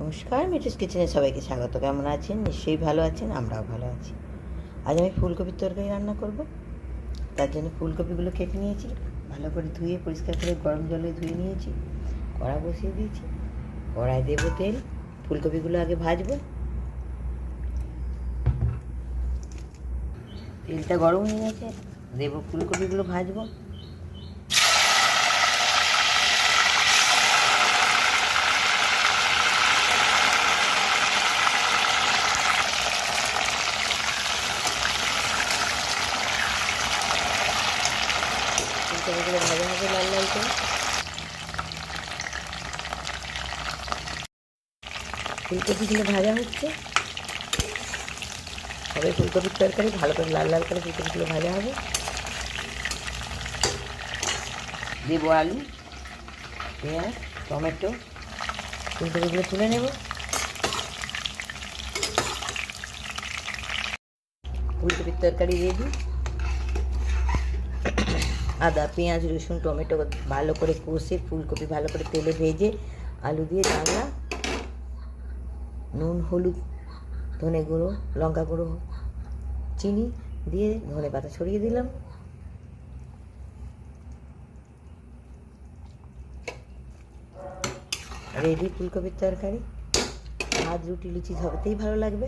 নমস্কার, মিঠুস কিচেনে সবাইকে স্বাগত। কেমন আছেন? নিশ্চয়ই ভালো আছেন, আমরাও ভালো আছি। আজ আমি ফুলকপির তরকারি রান্না করব। তার জন্য ফুলকপিগুলো কেটে নিয়েছি, ভালো করে ধুয়ে, পরিষ্কার করে গরম জলে ধুয়ে নিয়েছি। কড়া বসিয়ে দিয়েছি। কড়ায় দেবো তেল। ফুলকপিগুলো আগে ভাজবো। তেলটা গরম হয়ে গেছে। দেবো ফুলকপিগুলো ভাজবো। ফুলকপিগুলো ভাজা হবে লাল লাল করে। ফুলকপিগুলো ভাজা হচ্ছে। হবে ফুলকপির তরকারি ভালো করে লাল লাল করে ফুলকপিগুলো ভাজা হবে। দেবো আলু, পেঁয়াজ, টমেটো, ফুলকপিগুলো তুলে নেব। ফুলকপির তরকারি রেডি আদা, পেঁয়াজ, রসুন, টমেটো ভালো করে কষে, ফুলকপি ভালো করে তেলে ভেজে আলু দিয়ে রান্না। নুন, হলুদ, ধনে গুঁড়ো, লঙ্কা গুঁড়ো, চিনি দিয়ে ধনে পাতা ছড়িয়ে দিলাম। রেডি ফুলকপির তরকারি? ভাত, রুটি, লুচি সবতেই ভালো লাগবে।